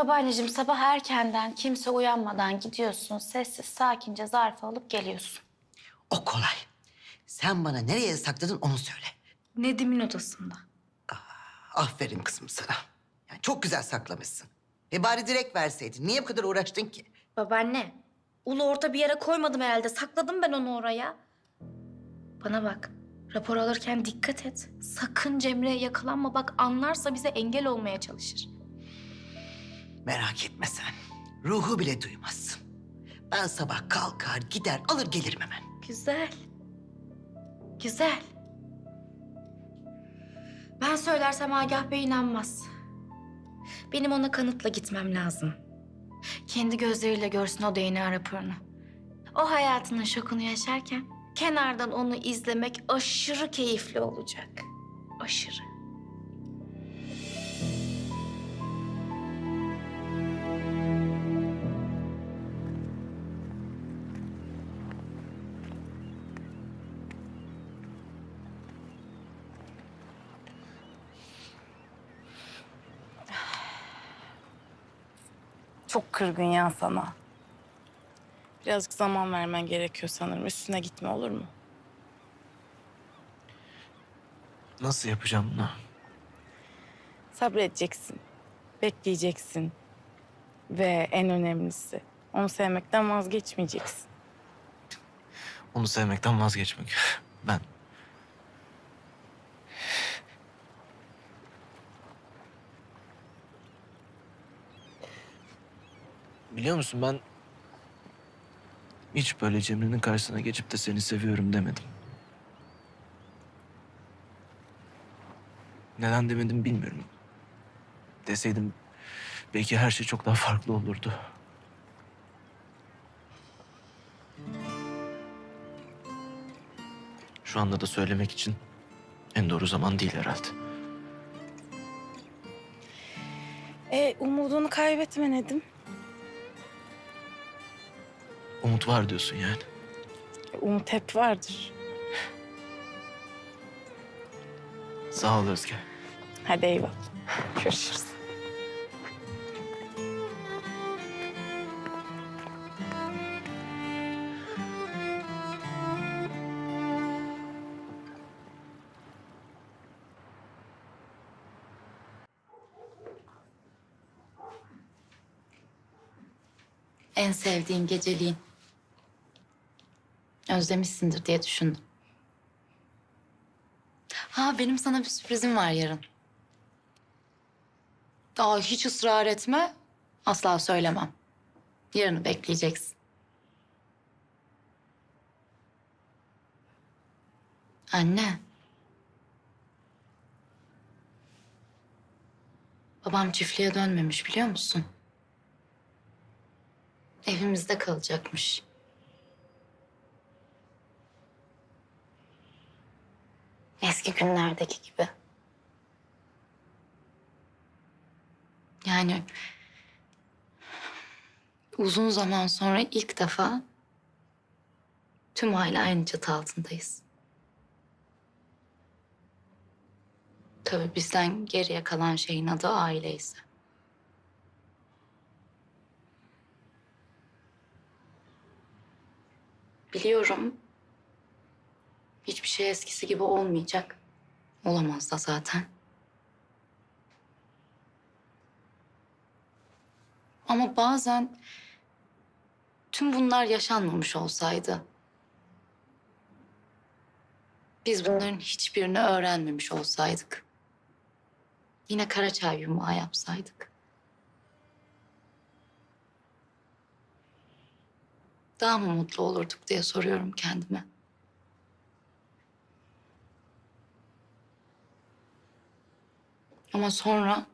Babaanneciğim sabah erkenden kimse uyanmadan gidiyorsun. Sessiz sakince zarfı alıp geliyorsun. O kolay. Sen bana nereye sakladın onu söyle. Nedim'in odasında. Aferin kızım sana. Yani çok güzel saklamışsın. Ve bari direkt verseydin. Niye bu kadar uğraştın ki? Babaanne, ulu orta bir yere koymadım herhalde. Sakladım ben onu oraya. Bana bak, rapor alırken dikkat et. Sakın Cemre'ye yakalanma. Bak anlarsa bize engel olmaya çalışır. Merak etme sen. Ruhu bile duymazsın. Ben sabah kalkar gider alır gelirim hemen. Güzel. Güzel. Ben söylersem Agah Bey inanmaz. Benim ona kanıtla gitmem lazım. Kendi gözleriyle görsün o DNA raporunu. O hayatının şokunu yaşarken kenardan onu izlemek aşırı keyifli olacak. Aşırı. Çok kırgın ya sana. Birazcık zaman vermen gerekiyor sanırım. Üstüne gitme olur mu? Nasıl yapacağım bunu? Sabredeceksin. Bekleyeceksin. Ve en önemlisi onu sevmekten vazgeçmeyeceksin. Onu sevmekten vazgeçmek. Ben. Biliyor musun ben hiç böyle Cemre'nin karşısına geçip de seni seviyorum demedim. Neden demedim bilmiyorum. Deseydim belki her şey çok daha farklı olurdu. Şu anda da söylemek için en doğru zaman değil herhalde. E umudunu kaybetme Nedim. Umut var diyorsun yani. Umut hep vardır. Sağ ol Özge. Hadi eyvallah. Görüşürüz. En sevdiğin geceliğin. Özlemişsindir diye düşündüm. Ha benim sana bir sürprizim var yarın. Daha hiç ısrar etme. Asla söylemem. Yarını bekleyeceksin. Anne. Babam çiftliğe dönmemiş biliyor musun? Evimizde kalacakmış. Eski günlerdeki gibi. Yani uzun zaman sonra ilk defa tüm aile aynı çatı altındayız. Tabii bizden geriye kalan şeyin adı aile ise. Biliyorum. Hiçbir şey eskisi gibi olmayacak. Olamaz da zaten. Ama bazen tüm bunlar yaşanmamış olsaydı. Biz bunların hiçbirini öğrenmemiş olsaydık. Yine Karaçay yumağı yapsaydık. Daha mı mutlu olurduk diye soruyorum kendime. Ama sonra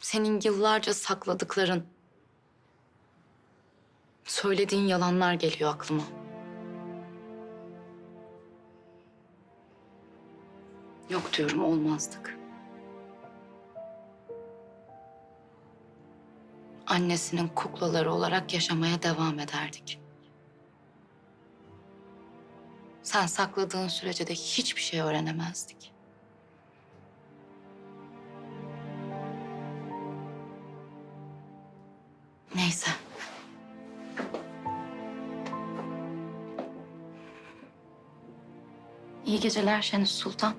senin yıllarca sakladıkların, söylediğin yalanlar geliyor aklıma. Yok diyorum olmazdık. Annesinin kuklaları olarak yaşamaya devam ederdik. Sen sakladığın sürece de hiçbir şey öğrenemezdik. Neyse. İyi geceler Şeniz Sultan.